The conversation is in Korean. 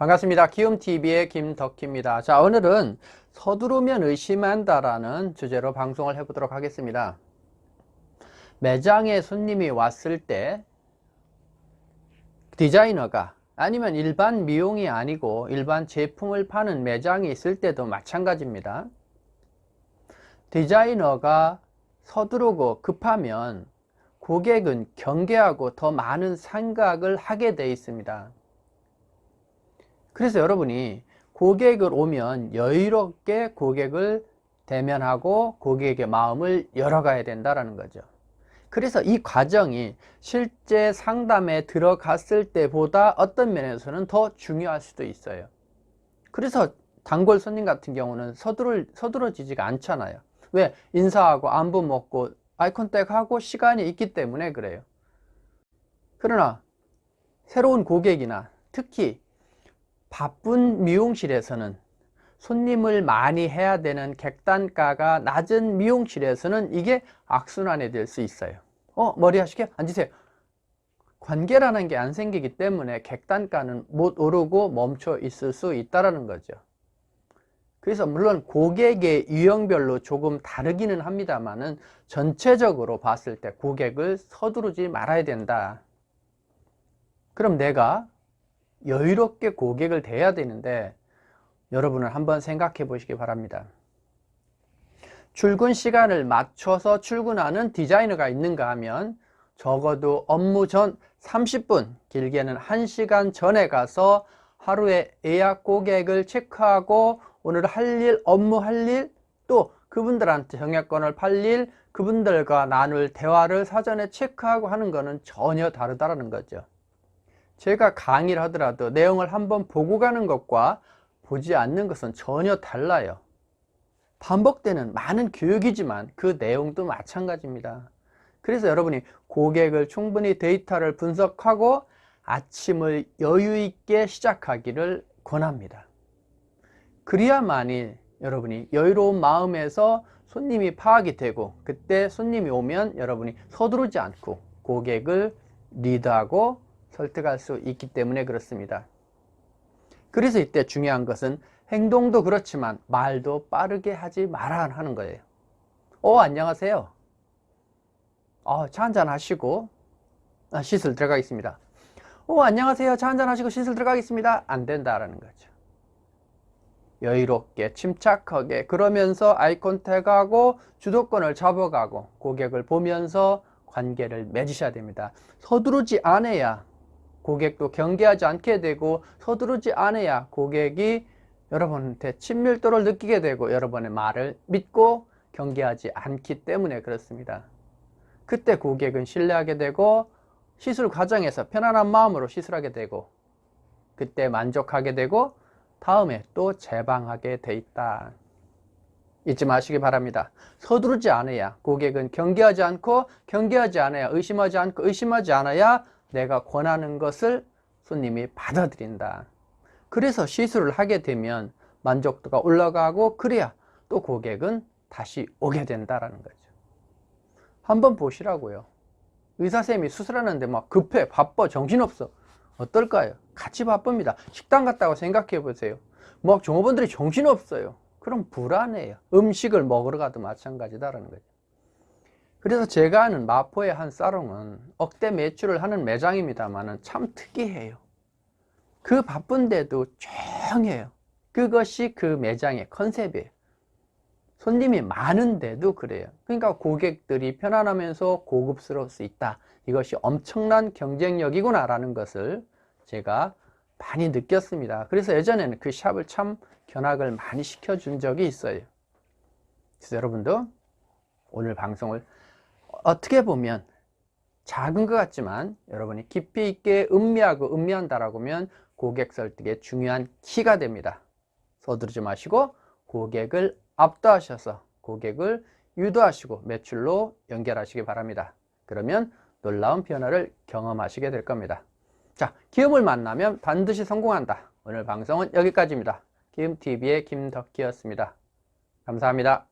반갑습니다. 키움TV의 김덕희입니다. 자, 오늘은 서두르면 의심한다라는 주제로 방송을 해보도록 하겠습니다. 매장에 손님이 왔을 때 디자이너가 아니면 일반 미용이 아니고 일반 제품을 파는 매장이 있을 때도 마찬가지입니다. 디자이너가 서두르고 급하면 고객은 경계하고 더 많은 생각을 하게 돼 있습니다. 그래서 여러분이 고객을 오면 여유롭게 고객을 대면하고 고객의 마음을 열어가야 된다라는 거죠. 그래서 이 과정이 실제 상담에 들어갔을 때보다 어떤 면에서는 더 중요할 수도 있어요. 그래서 단골 손님 같은 경우는 서두를, 서두러지지가 않잖아요. 왜? 인사하고 안부 먹고 아이컨택하고 시간이 있기 때문에 그래요. 그러나 새로운 고객이나 특히 바쁜 미용실에서는 손님을 많이 해야 되는 객단가가 낮은 미용실에서는 이게 악순환이 될 수 있어요. 어, 머리 하시게? 앉으세요. 관계라는 게 안 생기기 때문에 객단가는 못 오르고 멈춰 있을 수 있다는 거죠. 그래서 물론 고객의 유형별로 조금 다르기는 합니다만은 전체적으로 봤을 때 고객을 서두르지 말아야 된다. 그럼 내가 여유롭게 고객을 대해야 되는데 여러분은 한번 생각해 보시기 바랍니다. 출근 시간을 맞춰서 출근하는 디자이너가 있는가 하면 적어도 업무 전 30분, 길게는 1시간 전에 가서 하루에 예약 고객을 체크하고 오늘 할 일, 업무 할 일, 또 그분들한테 정약권을 팔릴 그분들과 나눌 대화를 사전에 체크하고 하는 것은 전혀 다르다는 거죠. 제가 강의를 하더라도 내용을 한번 보고 가는 것과 보지 않는 것은 전혀 달라요. 반복되는 많은 교육이지만 그 내용도 마찬가지입니다. 그래서 여러분이 고객을 충분히 데이터를 분석하고 아침을 여유 있게 시작하기를 권합니다. 그래야만이 여러분이 여유로운 마음에서 손님이 파악이 되고 그때 손님이 오면 여러분이 서두르지 않고 고객을 리드하고 설득할 수 있기 때문에 그렇습니다. 그래서 이때 중요한 것은 행동도 그렇지만 말도 빠르게 하지 말아 하는 거예요. 어, 안녕하세요. 어, 차 한잔 하시고 아, 시술 들어가겠습니다. 어, 안녕하세요. 차 한잔 하시고 시술 들어가겠습니다. 안 된다라는 거죠. 여유롭게 침착하게 그러면서 아이콘택하고 주도권을 잡아가고 고객을 보면서 관계를 맺으셔야 됩니다. 서두르지 않아야 고객도 경계하지 않게 되고 서두르지 않아야 고객이 여러분한테 친밀도를 느끼게 되고 여러분의 말을 믿고 경계하지 않기 때문에 그렇습니다. 그때 고객은 신뢰하게 되고 시술 과정에서 편안한 마음으로 시술하게 되고 그때 만족하게 되고 다음에 또 재방하게 돼 있다. 잊지 마시기 바랍니다. 서두르지 않아야 고객은 경계하지 않고 경계하지 않아야 의심하지 않고 의심하지 않아야 내가 권하는 것을 손님이 받아들인다. 그래서 시술을 하게 되면 만족도가 올라가고 그래야 또 고객은 다시 오게 된다라는 거죠. 한번 보시라고요. 의사쌤이 수술하는데 막 급해, 바빠, 정신없어. 어떨까요? 같이 바쁩니다. 식당 갔다고 생각해 보세요. 막 종업원들이 정신없어요. 그럼 불안해요. 음식을 먹으러 가도 마찬가지다라는 거죠. 그래서 제가 아는 마포의 한 사롱은 억대 매출을 하는 매장입니다만 참 특이해요. 그 바쁜데도 조용해요. 그것이 그 매장의 컨셉이에요. 손님이 많은데도 그래요. 그러니까 고객들이 편안하면서 고급스러울 수 있다. 이것이 엄청난 경쟁력이구나라는 것을 제가 많이 느꼈습니다. 그래서 예전에는 그 샵을 참 견학을 많이 시켜준 적이 있어요. 그래서 여러분도 오늘 방송을 어떻게 보면 작은 것 같지만 여러분이 깊이 있게 음미하고 음미한다라고 하면 고객 설득의 중요한 키가 됩니다. 서두르지 마시고 고객을 압도하셔서 고객을 유도하시고 매출로 연결하시기 바랍니다. 그러면 놀라운 변화를 경험하시게 될 겁니다. 자, 기업을 만나면 반드시 성공한다. 오늘 방송은 여기까지입니다. 기음TV의 김덕기였습니다. 감사합니다.